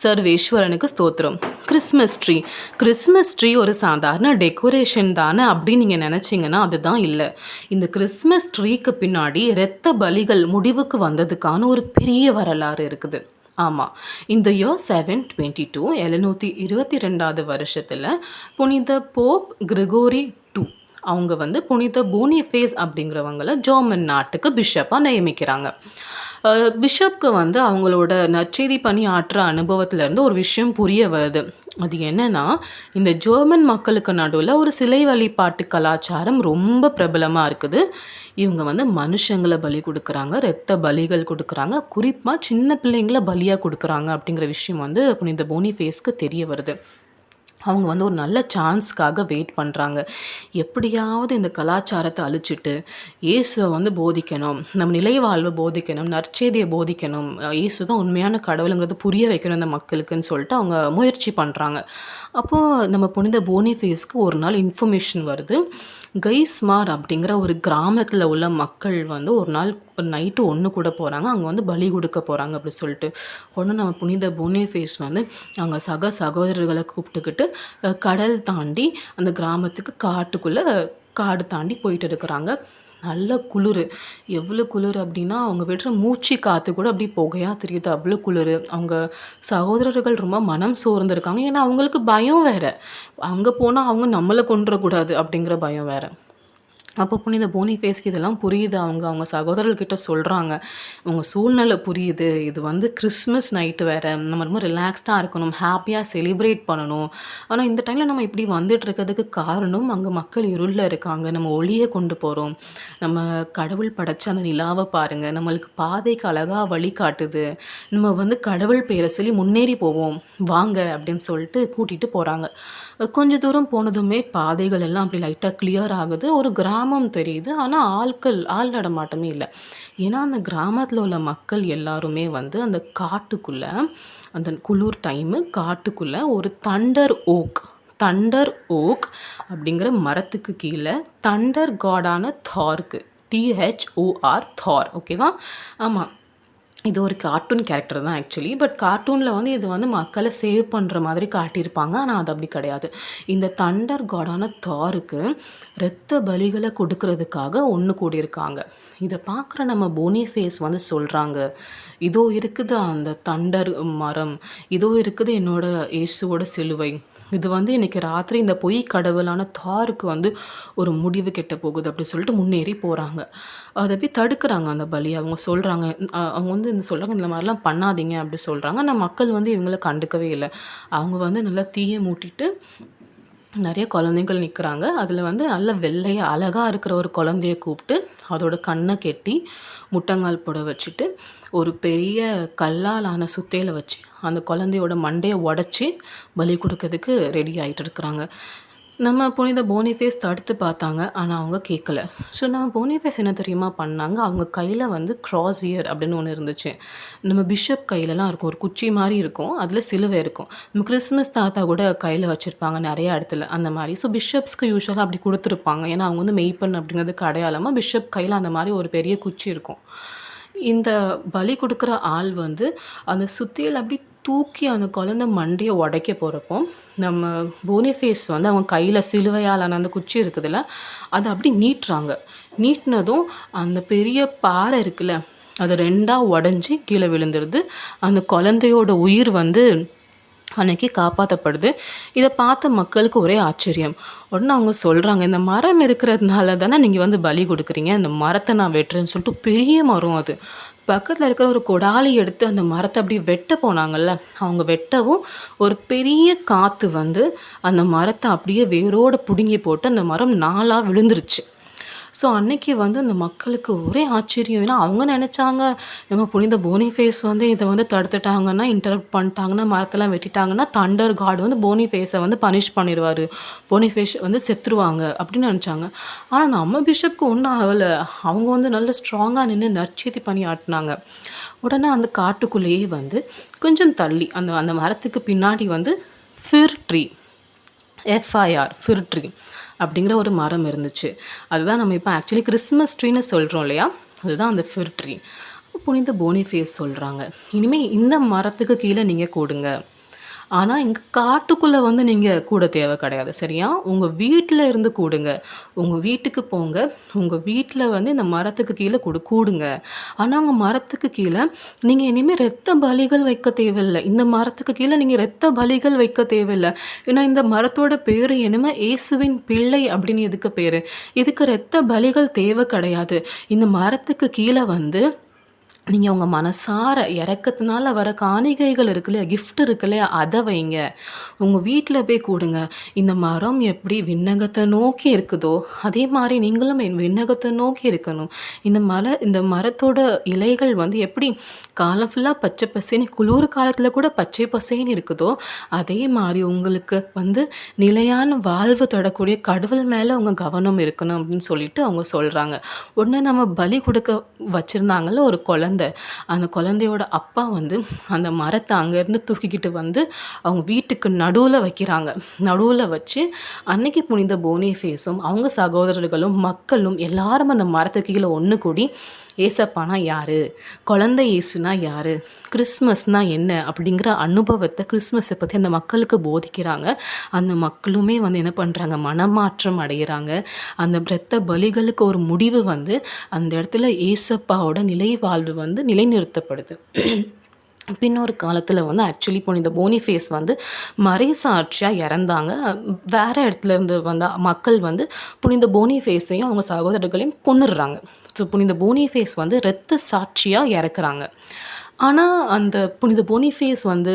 சர்வேஸ்வரனுக்கு ஸ்தோத்திரம். Christmas tree Christmas tree ஒரு சாதாரண டெக்கரேஷன் தானே அப்படின்னு நீங்கள் நினச்சிங்கன்னா அதுதான் இல்லை. இந்த கிறிஸ்மஸ் ட்ரீக்கு பின்னாடி இரத்த பலிகள் முடிவுக்கு வந்ததுக்கான ஒரு பெரிய வரலாறு இருக்குது. ஆமாம் இந்த இயர் செவன் டுவெண்ட்டி டூ எழுநூற்றி இருபத்தி ரெண்டாவது வருஷத்தில் புனித போப் கிரிகோரி டூ அவங்க வந்து புனித போனிஃபேஸ் அப்படிங்கிறவங்கள ஜெர்மன் நாட்டுக்கு பிஷப்பாக நியமிக்கிறாங்க. பிஷப்க்கு வந்து அவங்களோட நற்செய்தி பணி ஆற்ற அனுபவத்திலேருந்து ஒரு விஷயம் புரிய வருது. அது என்னன்னா இந்த ஜெர்மன் மக்களுக்கு நடுவில் ஒரு சிலை வழிபாட்டு கலாச்சாரம் ரொம்ப பிரபலமாக இருக்குது. இவங்க வந்து மனுஷங்களை பலி கொடுக்குறாங்க ரத்த பலிகள் கொடுக்குறாங்க குறிப்பாக சின்ன பிள்ளைங்கள பலியாக கொடுக்குறாங்க அப்படிங்கிற விஷயம் வந்து புனித ஃபேஸ்க்கு தெரிய வருது. அவங்க வந்து ஒரு நல்ல சான்ஸ்க்காக வெயிட் பண்ணுறாங்க எப்படியாவது இந்த கலாச்சாரத்தை அழிச்சிட்டு இயேசுவை வந்து போதிக்கணும் நம்ம நிலை வாழ்வை போதிக்கணும் நற்செய்தியை போதிக்கணும். இயேசு தான் உண்மையான கடவுளுங்கிறத புரிய வைக்கணும் இந்த மக்களுக்குன்னு சொல்லிட்டு அவங்க முயற்சி பண்ணுறாங்க அப்போது நம்ம புனித போனிஃபேஸ்க்கு ஒரு நாள் இன்ஃபர்மேஷன் வருது. கைஸ்மார் அப்படிங்கிற ஒரு கிராமத்தில் உள்ள மக்கள் வந்து ஒரு நாள் நைட்டு ஒன்று கூட போகிறாங்க அங்கே வந்து பலி கொடுக்க போகிறாங்க அப்படி சொல்லிட்டு. உடனே நம்ம புனித போனிஃபேஸ் வந்து அங்கே சக சகோதரர்களை கூப்பிட்டுக்கிட்டு கடல் தாண்டி அந்த கிராமத்துக்கு காட்டுக்குள்ளே காடு தாண்டி போயிட்டு இருக்கிறாங்க. நல்ல குளிர். எவ்வளோ குளிர் அப்படின்னா அவங்க விடுற மூச்சு காற்று கூட அப்படி புகையாக தெரியுது. அவ்வளோ குளிர். அவங்க சகோதரர்கள் ரொம்ப மனம் சோர்ந்துருக்காங்க. ஏன்னா அவங்களுக்கு பயம் வேறு. அங்கே போனால் அவங்க நம்மளை கொண்டுடக்கூடாது அப்படிங்கிற பயம் வேறு. அப்போ புனித போனிஃபேஸ்க்கு இதெல்லாம் புரியுது. அவங்க அவங்க சகோதரர்கிட்ட சொல்கிறாங்க அவங்க சூழ்நிலை புரியுது. இது வந்து கிறிஸ்மஸ் நைட்டு வேறு. நம்ம ரொம்ப ரிலாக்ஸ்டாக இருக்கணும். ஹாப்பியாக செலிப்ரேட் பண்ணணும். ஆனால் இந்த டைமில் நம்ம இப்படி வந்துட்டு இருக்கிறதுக்கு காரணம் அங்கே மக்கள் இருளில் இருக்காங்க. நம்ம ஒளியை கொண்டு போகிறோம் நம்ம கடவுள் படைச்ச அந்த நிலாவை பாருங்கள் நம்மளுக்கு பாதைக்கு அழகாக வழி காட்டுது. நம்ம வந்து கடவுள் பேரை சொல்லி முன்னேறி போவோம். வாங்க அப்படின்னு சொல்லிட்டு கூட்டிகிட்டு போகிறாங்க கொஞ்ச தூரம் போனதுமே பாதைகள் எல்லாம் அப்படி லைட்டாக கிளியர் ஆகுது. ஒரு கிராமம் தெரியுது. ஆனால் ஆட்கள் ஆள் நடமாட்டமே இல்லை. ஏன்னா அந்த கிராமத்தில் உள்ள மக்கள் எல்லாருமே வந்து அந்த காட்டுக்குள்ளே அந்த குளிர் டைமு காட்டுக்குள்ளே ஒரு தண்டர் ஓக் தண்டர் ஓக் அப்படிங்கிற மரத்துக்கு கீழே தண்டர் காடான தார்க்கு டிஹெச்ஓஆர் தார் ஓகேவா ஆமாம் இது ஒரு கார்ட்டூன் கேரக்டர் தான் ஆக்சுவலி பட் கார்ட்டூனில் வந்து இது வந்து மக்களை சேவ் பண்ணுற மாதிரி காட்டியிருப்பாங்க. ஆனால் அது அப்படி கிடையாது. இந்த தண்டர் காடான தாருக்கு இரத்த பலிகளை கொடுக்கறதுக்காக ஒன்று கூடியிருக்காங்க. இதை பார்க்குற நம்ம போனிஃபேஸ் வந்து சொல்கிறாங்க இதோ இருக்குது அந்த தண்டர் மரம். இதோ இருக்குது என்னோட இயேசுவோட சிலுவை. இது வந்து இன்றைக்கி ராத்திரி இந்த பொய் கடவுளான தாருக்கு வந்து ஒரு முடிவு கெட்ட போகுது அப்படி சொல்லிட்டு முன்னேறி போகிறாங்க அதை போய் தடுக்கிறாங்க அந்த பலி. அவங்க சொல்கிறாங்க அவங்க வந்து இந்த சொல்கிறாங்க இந்த மாதிரிலாம் பண்ணாதீங்க அப்படி சொல்கிறாங்க ஆனால் மக்கள் வந்து இவங்கள கண்டுக்கவே இல்லை. அவங்க வந்து நல்லா தீயை மூட்டிட்டு நிறைய குழந்தைகள் நிற்கிறாங்க அதில் வந்து நல்ல வெள்ளையாக அழகாக இருக்கிற ஒரு குழந்தைய கூப்பிட்டு அதோட கண்ணை கெட்டி முட்டங்கால் போட வச்சுட்டு ஒரு பெரிய கல்லால் ஆன சுத்தையில் வச்சு அந்த குழந்தையோட மண்டையை உடச்சி பலி கொடுக்கறதுக்கு ரெடி ஆகிட்டு இருக்கிறாங்க. நம்ம புனித போனிஃபேஸ் தடுத்து பார்த்தாங்க ஆனால் அவங்க கேட்கல ஸோ நம்ம போனிஃபேஸ் என்ன தெரியுமா பண்ணாங்க? அவங்க கையில் வந்து கிராஸ் இயர் அப்படின்னு ஒன்று இருந்துச்சு. நம்ம பிஷப் கையிலலாம் இருக்கும். ஒரு குச்சி மாதிரி இருக்கும். அதில் சிலுவை இருக்கும். நம்ம கிறிஸ்மஸ் தாத்தா கூட கையில் வச்சுருப்பாங்க நிறைய இடத்துல அந்த மாதிரி. ஸோ பிஷப்ஸ்க்கு யூஸ்வலாக அப்படி கொடுத்துருப்பாங்க. ஏன்னா அவங்க வந்து மெய்ப்பன் அப்படிங்கிறதுக்கு அடையாளமாக பிஷப் கையில் அந்த மாதிரி ஒரு பெரிய குச்சி இருக்கும். இந்த பலி கொடுக்குற ஆள் வந்து அந்த சுத்தியில் அப்படி தூக்கி அந்த குழந்தை மண்டையை உடைக்க போகிறப்போ நம்ம போனிஃபேஸ் வந்து அவங்க கையில் சிலுவையாலான அந்த குச்சி இருக்குதுல்ல அதை அப்படி நீட்டுறாங்க. நீட்டினதும் அந்த பெரிய பாறை இருக்குல்ல அது ரெண்டாக உடஞ்சி கீழே விழுந்துருது. அந்த குழந்தையோட உயிர் வந்து அன்னைக்கு காப்பாற்றப்படுது இதை பார்த்த மக்களுக்கு ஒரே ஆச்சரியம். உடனே அவங்க சொல்கிறாங்க இந்த மரம் இருக்கிறதுனால தானே நீங்கள் வந்து பலி கொடுக்குறீங்க? இந்த மரத்தை நான் வெட்டுறேன்னு சொல்லிட்டு பெரிய மரம் அது. பக்கத்தில் இருக்கிற ஒரு கொடாலி எடுத்து அந்த மரத்தை அப்படி வெட்ட போனாங்கல்ல அவங்க வெட்டவும் ஒரு பெரிய காற்று வந்து அந்த மரத்தை அப்படியே வேரோடு பிடுங்கி போட்டு அந்த மரம் நாலாக விழுந்துருச்சு. ஸோ அன்னைக்கு வந்து அந்த மக்களுக்கு ஒரே ஆச்சரியம். ஏன்னா அவங்க நினச்சாங்க நம்ம புனித போனிஃபேஸ் வந்து இதை வந்து தடுத்துட்டாங்கன்னா இன்டரப்ட் பண்ணிட்டாங்கன்னா மரத்தெல்லாம் வெட்டிட்டாங்கன்னா தண்டர் காட் வந்து போனிஃபேஸை வந்து பனிஷ் பண்ணிடுவார். போனிஃபேஸ் வந்து செத்துருவாங்க அப்படின்னு நினச்சாங்க. ஆனால் நம்ம பிஷப்க்கு ஒன்றும் ஆகலை. அவங்க வந்து நல்ல ஸ்ட்ராங்காக நின்று நற்செய்தி பணியாட்டினாங்க ஆட்டினாங்க. உடனே அந்த காட்டுக்குள்ளேயே வந்து கொஞ்சம் தள்ளி அந்த அந்த மரத்துக்கு பின்னாடி வந்து fir tree FIR fir tree அப்படிங்கிற ஒரு மரம் இருந்துச்சு. அதுதான் நம்ம இப்போ ஆக்சுவலி கிறிஸ்மஸ் ட்ரீன்னு சொல்கிறோம் இல்லையா? அதுதான் அந்த ஃபிர் ட்ரீ புனித போனிஃபேஸ் சொல்கிறாங்க இனிமேல் இந்த மரத்துக்கு கீழே நீங்கள் கூடுங்க. ஆனால் இங்கே காட்டுக்குள்ளே வந்து நீங்கள் கூட தேவை கிடையாது சரியா? உங்கள் வீட்டில் இருந்து கூடுங்க. உங்கள் வீட்டுக்கு போங்க. உங்கள் வீட்டில் வந்து இந்த மரத்துக்கு கீழே கூடு கூடுங்க. ஆனால் உங்கள் மரத்துக்கு கீழே நீங்கள் இனிமேல் ரத்த பலிகள் வைக்க தேவையில்லை. இந்த மரத்துக்கு கீழே நீங்கள் ரத்த பலிகள் வைக்க தேவையில்லை. ஏன்னா இந்த மரத்தோட பேர் என்னமே இயேசுவின் பிள்ளை அப்படின்னு எதுக்கு பேர்? இதுக்கு ரத்த பலிகள் தேவை கிடையாது. இந்த மரத்துக்கு கீழே வந்து நீங்கள் உங்கள் மனசார இறக்கத்தினால வர காணிகைகள் இருக்கு இல்லையா கிஃப்ட் இருக்கு இல்லையா அதை வைங்க. உங்கள் வீட்டில் போய் கூடுங்க. இந்த மரம் எப்படி விண்ணகத்தை நோக்கி இருக்குதோ அதே மாதிரி நீங்களும் என் விண்ணகத்தை நோக்கி இருக்கணும். இந்த மர இந்த மரத்தோட இலைகள் வந்து எப்படி காலம் ஃபுல்லாக பச்சை பசேன்னு குளிர் காலத்தில் கூட பச்சை பசேன்னு இருக்குதோ அதே மாதிரி உங்களுக்கு வந்து நிலையான வாழ்வு தொடக்கூடிய கடவுள் மேலே உங்கள் கவனம் இருக்கணும் அப்படின்னு சொல்லிட்டு அவங்க சொல்கிறாங்க உடனே நம்ம பலி கொடுக்க வச்சுருந்தாங்களோ ஒரு குழந்தை அந்த குழந்தையோட அப்பா வந்து அந்த மரத்தை அங்கேருந்து தூக்கிக்கிட்டு வந்து அவங்க வீட்டுக்கு நடுவில் வைக்கிறாங்க. நடுவில் வச்சு அன்னைக்கு புனித போனிஃபேஸும் அவங்க சகோதரர்களும் மக்களும் எல்லாரும் அந்த மரத்துக்கு கீழே ஒன்று கூடி ஏசப்பானா யார்? குழந்தை இயேசுனா யார்? கிறிஸ்மஸ்னா என்ன? அப்படிங்கிற அனுபவத்தை கிறிஸ்மஸை பற்றி அந்த மக்களுக்கு போதிக்கிறாங்க. அந்த மக்களுமே வந்து என்ன பண்ணுறாங்க மனமாற்றம் அடைகிறாங்க அந்த பிரத்த பலிகளுக்கு ஒரு முடிவு வந்து அந்த இடத்துல ஏசப்பாவோட நிலை வாழ்வு வந்து நிலைநிறுத்தப்படுது. பின்னொரு காலத்தில் வந்து ஆக்சுவலி புனித போனிஃபேஸ் வந்து மறைசாட்சியாக இறந்தாங்க. வேறு இடத்துல இருந்து வந்த மக்கள் வந்து புனித போனிஃபேஸையும் அவங்க சகோதரர்களையும் கொன்னுடுறாங்க. ஸோ புனித போனிஃபேஸ் வந்து இரத்த சாட்சியாக இறக்குறாங்க. ஆனால் அந்த புனித போனிஃபேஸ் வந்து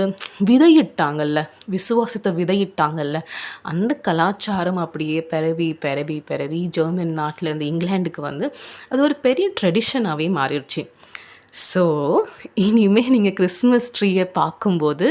விதையிட்டாங்கல்ல விசுவாசத்தை விதையிட்டாங்கல்ல அந்த கலாச்சாரம் அப்படியே பரவி பரவி பரவி ஜெர்மன் நாட்டிலேருந்து இங்கிலாண்டுக்கு வந்து அது ஒரு பெரிய ட்ரெடிஷனாகவே மாறிடுச்சு. ஸோ இனிமேல் நீங்கள் கிறிஸ்மஸ் ட்ரீயை பார்க்கும்போது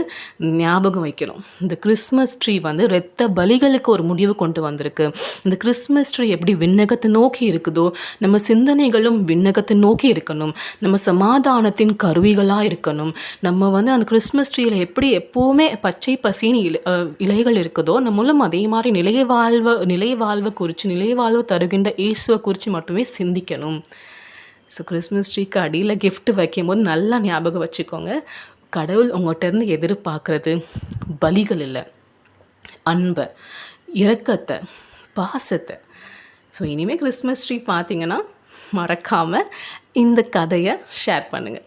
ஞாபகம் வைக்கணும். இந்த கிறிஸ்மஸ் ட்ரீ வந்து ரத்த பலிகளுக்கு ஒரு முடிவு கொண்டு வந்திருக்கு. இந்த கிறிஸ்மஸ் ட்ரீ எப்படி விண்ணகத்தை நோக்கி இருக்குதோ நம்ம சிந்தனைகளும் விண்ணகத்தை நோக்கி இருக்கணும். நம்ம சமாதானத்தின் கருவிகளாக இருக்கணும். நம்ம வந்து அந்த கிறிஸ்மஸ் ட்ரீயில் எப்படி எப்போவுமே பச்சை பசின்னு இலை இலைகள் இருக்குதோ நம்மளும் அதே மாதிரி நிலை வாழ்வை நிலை வாழ்வை குறித்து நிலை வாழ்வு தருகின்ற இயேசுவை குறித்து மட்டுமே சிந்திக்கணும். ஸோ கிறிஸ்மஸ் ட்ரீக்கு அடியில் gift வைக்கும்போது நல்லா ஞாபகம் வச்சுக்கோங்க. கடவுள் உங்கள்கிட்ட இருந்து எதிர்பார்க்குறது பலிகள் இல்லை. அன்பை இரக்கத்தை பாசத்தை. ஸோ இனிமேல் கிறிஸ்மஸ் ட்ரீ பார்த்தீங்கன்னா மறக்காமல் இந்த கதையை ஷேர் பண்ணுங்கள்